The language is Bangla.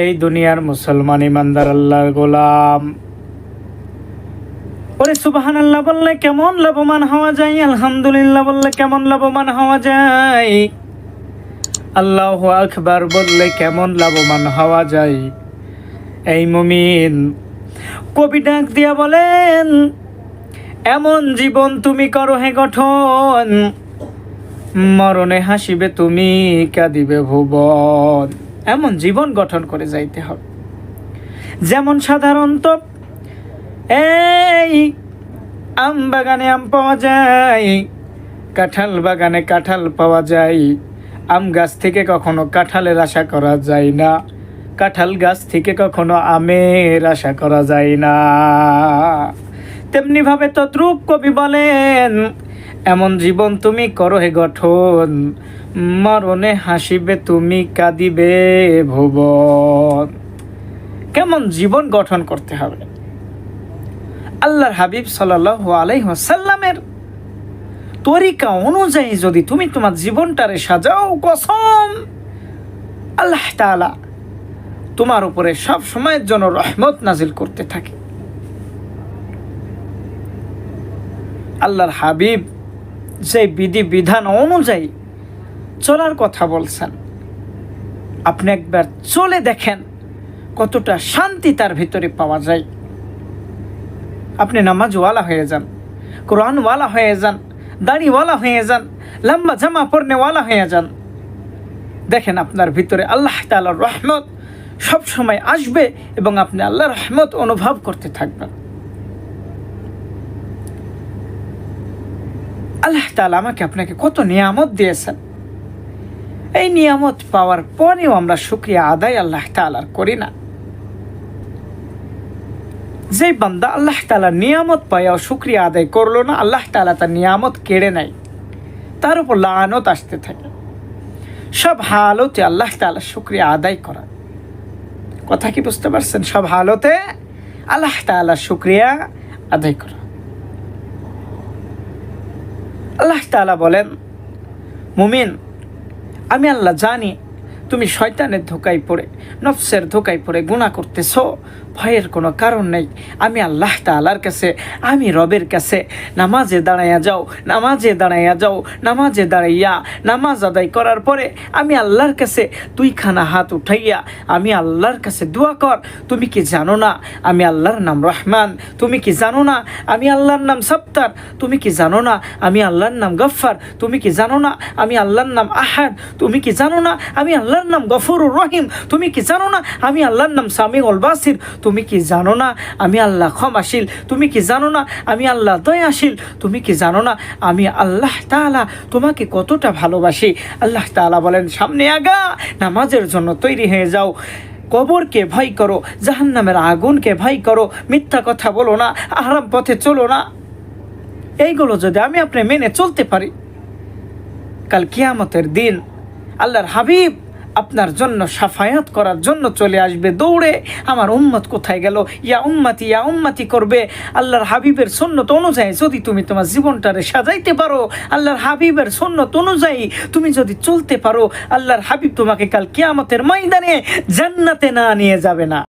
এই দুনিয়ার মুসলমান ইমানদার আল্লাহর গোলাম। ওরে সুবাহান আল্লাহ বললে কেমন লাভবান হওয়া যায়? আলহামদুলিল্লাহ বললে কেমন লাভবান হওয়া যায়? আল্লাহ আকবার বললে কেমন লাভবান হওয়া যায়? এই মুমিন কবি ডাক দিয়া বলেন, এমন জীবন তুমি করো হে গঠন। মরণে হাসিবে তুমি, কাঁদিবে ভুবন। এমন জীবন গঠন করে যাইতে হবে। যেমন সাধারণত, এই, আম বাগানে আম পাওয়া যায়, কাঁঠাল বাগানে কাঁঠাল পাওয়া যায়, আম গাছ থেকে কখনো কাঁঠালের আশা করা যায় না, কাঁঠাল গাছ থেকে কখনো আমের আশা করা যায় না। তেমনিভাবে তদ্রূপ কবি বলেন এমন জীবন তুমি করো হে গঠন। মরণে হাসিবে তুমি, কাঁদিবে ভুবন। কেমন জীবন গঠন করতে হবে। আল্লাহর হাবিব সাল্লাহ আলাইসাল্লামের তরিকা অনুযায়ী যদি তুমি তোমার জীবনটারে সাজাও কসম, আল্লাহ তোমার উপরে সব সময়ের জন্য রহমত নাজিল করতে থাকে। আল্লাহর হাবিব যে বিধি বিধান অনুযায়ী চলার কথা বলছেন, আপনি একবার চলে দেখেন কতটা শান্তি তার ভিতরে পাওয়া যায়। আপনি নামাজওয়ালা হয়ে যান, কোরআনওয়ালা হয়ে যান, দাড়িওয়ালা হয়ে যান, লম্বা জামা পরনেওয়ালা হয়ে যান। দেখেন আপনার ভিতরে আল্লাহ তালার রহমত সবসময় আসবে এবং আপনি আল্লাহ রহমত অনুভব করতে থাকবেন। আল্লাহ তালা আমাকে আপনাকে কত নিয়ামত দিয়েছেন এই নিয়ামত পাওয়ার পরেও আমরা শুক্রিয়া আদায় আল্লাহ তালার করি না। যে বান্দা আল্লাহ তালা নিয়ামত পাইয়াও শুক্রিয়া আদায় করল না, আল্লাহ তালা তার নিয়ামত কেড়ে নেয়। তার উপর লানত আসতে থাকে। সব হালতে আল্লাহ তালা শুক্রিয়া আদায় করা কথা কি বুঝতে পারছেন? সব হালতে আল্লাহ তালা শুক্রিয়া আদায় করা আল্লাহ তালা বলেন, মুমিন, আমি আল্লাহ জানি, তুমি শয়তানের ধোকায় পড়ে, নফসের ধোকায় পড়ে গুণা করতেছ। ভয়ের কোনো কারণ নেই। আমি আল্লাহ তালার কাছে, আমি রবের কাছে নামাজে দাঁড়াইয়া যাও, নামাজে দাঁড়াইয়া যাও, নামাজে দাঁড়াইয়া নামাজ আদায় করার পরে আমি আল্লাহর কাছে তুই খানা হাত উঠাইয়া আমি আল্লাহর কাছে দোয়া কর, তুমি কি জানো না আমি আল্লাহর নাম রহমান? তুমি কি জানো না আমি আল্লাহর নাম সপ্তার তুমি কি জানো না আমি আল্লাহর নাম গফ্ফার? তুমি কি জানো না আমি আল্লাহর নাম আহাদ? তুমি কি জানো না আমি আল্লাহর নাম গফরুর রহিম? তুমি কি জানো না আমি আল্লাহর নাম সামি বাসির? তুমি কি জানো না আমি আল্লাহ ক্ষমাশীল? তুমি কি জানো না আমি আল্লাহ দয়াশীল? তুমি কি জানো না আমি আল্লাহ তাআলা তোমাকে কতটা ভালোবাসি? আল্লাহ তাআলা বলেন, সামনে আগা, নামাজের জন্য তৈরি হয়ে যাও। কবরকে ভয় করো, জাহান্নামের আগুনকে ভয় করো। মিথ্যা কথা বলো না, আরাম পথে চলো না। এইগুলো যদি আমি আপনি মেনে চলতে পারি, কাল কিয়ামতের দিন আল্লাহর হাবিব আপনার জন্য সাফায়াত করার জন্য চলে আসবে, দৌড়ে আমার উম্মত কোথায় গেল? ইয়া উম্মাতি ইয়া উম্মাতি করবে। আল্লাহর হাবিবের সন্ন্যত অনুযায়ী যদি তুমি তোমার জীবনটারে সাজাইতে পারো, আল্লাহর হাবিবের সন্ন্যত অনুযায়ী তুমি যদি চলতে পারো, আল্লাহর হাবিব তোমাকে কাল কেয়ামতের ময়দানে জান্নাতে না নিয়ে যাবে না।